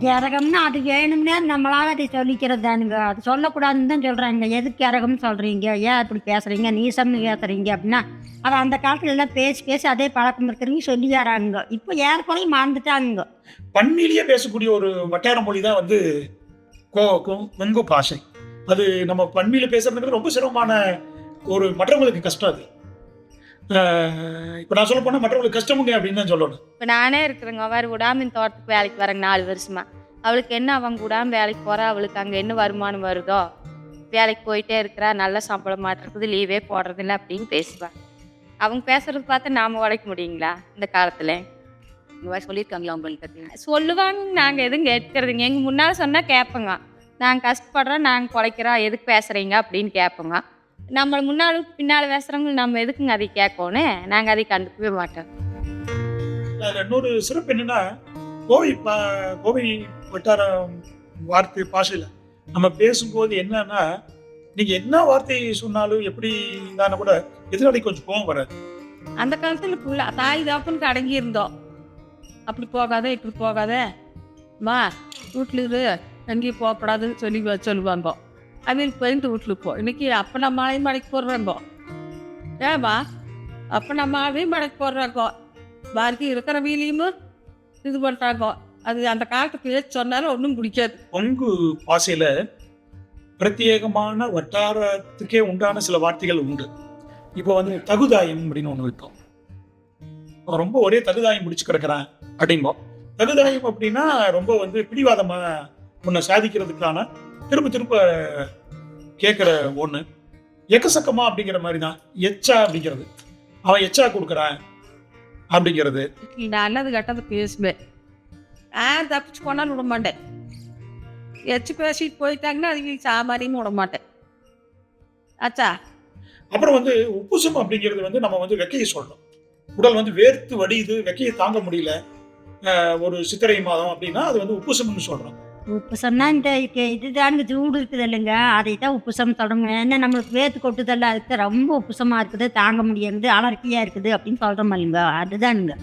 கரகம்னா அது வேணும்னே நம்மளால அதை சொல்லிக்கிறது தானுங்க அது சொல்லக்கூடாதுன்னு தான் சொல்கிறாங்க எதுக்கு கரகம்னு சொல்கிறீங்க ஏன் இப்படி பேசுகிறீங்க நீசம்னு பேசுகிறீங்க அப்படின்னா அது அந்த காலத்துல எல்லாம் பேசி பேசி அதே பழக்கம் இருக்கிறவங்க சொல்லி தராங்க இப்போ ஏற்கனவே மறந்துட்டாங்க. பன்னிலேயே பேசக்கூடிய ஒரு வட்டார மொழி தான் வந்து கோ கொ- கொங்கு பாஷை. அது நம்ம பன்மையில பேசுறதுங்கிறது ரொம்ப சிரமமான ஒரு மற்றவங்களுக்கு கஷ்டம் அது. இப்ப நான் சொல்ல போனா மற்றவங்களுக்கு கஷ்டமுங்க அப்படின்னு தான் சொல்லணும். இப்போ நானே இருக்கிறேங்க. அவர் விடாம இந்த தோட்டத்துக்கு வேலைக்கு வரேங்க நாலு வருஷமா. அவளுக்கு என்ன அவங்க விடாம வேலைக்கு போறா? அவளுக்கு அங்கே என்ன வருமானம் வருதோ? வேலைக்கு போயிட்டே இருக்கிறா நல்ல சம்பளம் மாட்டிருக்குது லீவே போடுறதில்ல அப்படின்னு பேசுவா அவங்க பேசுறது பார்த்து நாம உழைக்க முடியுங்களா இந்த காலத்துல? சொல்லியிருக்காங்களா உங்களுக்கு சொல்லுவாங்க நாங்கள் எதுவும் கேட்கறதுங்க எங்கள் முன்னால் சொன்னால் கேட்போங்க. நாங்கள் கஷ்டப்படுறோம் நாங்கள் குலைக்கிறோம் எதுக்கு பேசுகிறீங்க அப்படின்னு கேட்போங்க. நம்ம முன்னால் பின்னால் பேசுகிறவங்க நம்ம எதுக்குங்க அதை கேட்கணும்? நாங்கள் அதை கண்டுக்கவே மாட்டோம். இன்னொரு சிறப்பு என்னன்னா கோவை பா- கோவை வட்டார வார்த்தை பாஷையில் நம்ம பேசும்போது என்னன்னா நீங்க என்ன வார்த்தை சொன்னாலும் எப்படி இருந்தாலும் கூட எதிராளி கொஞ்சம் கோவம் வராது. அந்த காலத்தில் புள்ள தாய் தாப்புன்னு அடங்கி இருந்தோம் அப்படி போகாத இப்படி போகாத. மா வீட்டில் இரு எங்கேயும் போகக்கூடாதுன்னு சொல்லி வ- சொல்லுவாங்க. அவங்களுக்கு போயிட்டு வீட்டில் போ. இன்னைக்கு அப்போ நம்ம மலையும் மலைக்கு போடுறாங்க. ஏமா அப்போ நம்ம ஆளையும் மலைக்கு போடுறாங்க. பாக்கி இருக்கிற வீலையும் இது பண்ணுறாங்க அது அந்த காலத்து பேச்சு சொன்னாலும் ஒன்றும் பிடிக்காது. பங்கு பாசையில் பிரத்யேகமான வட்டாரத்துக்கே உண்டான சில வார்த்தைகள் உண்டு. இப்போ வந்து தகுதாயம் அப்படின்னு ஒன்று வைப்போம். அவன் ரொம்ப ஒரே தகுதாயம் முடிச்சு கிடக்குறான் அப்படிம்போம் தகுதாயம் அப்படின்னா ரொம்ப வந்து பிடிவாதமாக உன்னை சாதிக்கிறதுக்கான திரும்ப திரும்ப கேட்குற ஒன்று எக்கசக்கமா அப்படிங்கிற மாதிரி தான் எச்சா அப்படிங்கிறது. அவன் எச்சா கொடுக்குறான். அப்படிங்கிறது. நல்லது கெட்டது பேசுவேன். ஆ தப்பிச்சு போனாலும் விட மாட்டேன். எச்சு பேசிட்டு போயிட்டாங்கன்னா அதுக்கு சாமாரியும் விட மாட்டேன். ஆச்சா அப்புறம் வந்து உப்புசம் அப்படிங்கிறது வந்து நம்ம வந்து வெக்கையை சொல்லணும். உடல் வந்து வேர்த்து வடியுது வெக்கையை தாங்க முடியல. ஒரு சித்திரை மாதம் அப்படின்னா அது வந்து உப்புசம்னு சொல்றோம். உப்புசம்னா இந்த இதுதானுங்க சூடு இருக்குது இல்லைங்க. அதை தான் உப்புசம் சொல்கிறோங்க ஏன்னா நம்மளுக்கு வேத்து கொட்டுதல்ல. அதுக்கு ரொம்ப உப்புசமாக இருக்குது. தாங்க முடியாது. அலர்ச்சியாக இருக்குது அப்படின்னு சொல்கிறோம் இல்லைங்க. அதுதானுங்க.